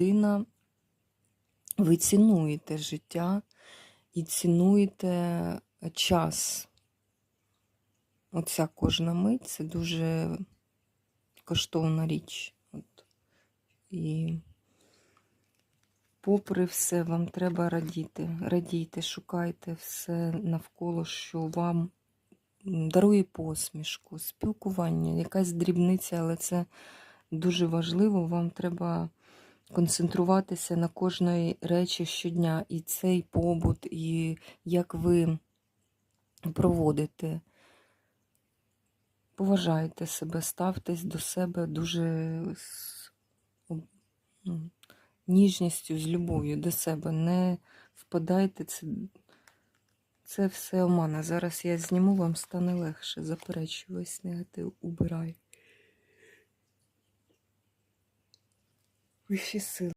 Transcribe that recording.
людина, ви цінуєте життя і цінуєте час. Оця кожна мить це дуже коштовна річ. От. І попри все, вам треба радіти. Радійте, шукайте все навколо, що вам дарує посмішку, спілкування, якась дрібниця, але це дуже важливо. Вам треба концентруватися на кожної речі щодня. І цей побут, і як ви проводите. Поважайте себе, ставтесь до себе дуже з ну, ніжністю, з любов'ю до себе. Не впадайте, це, це все омана. Зараз я зніму, вам стане легше. Заперечую весь негатив, убирай. Вищі сили.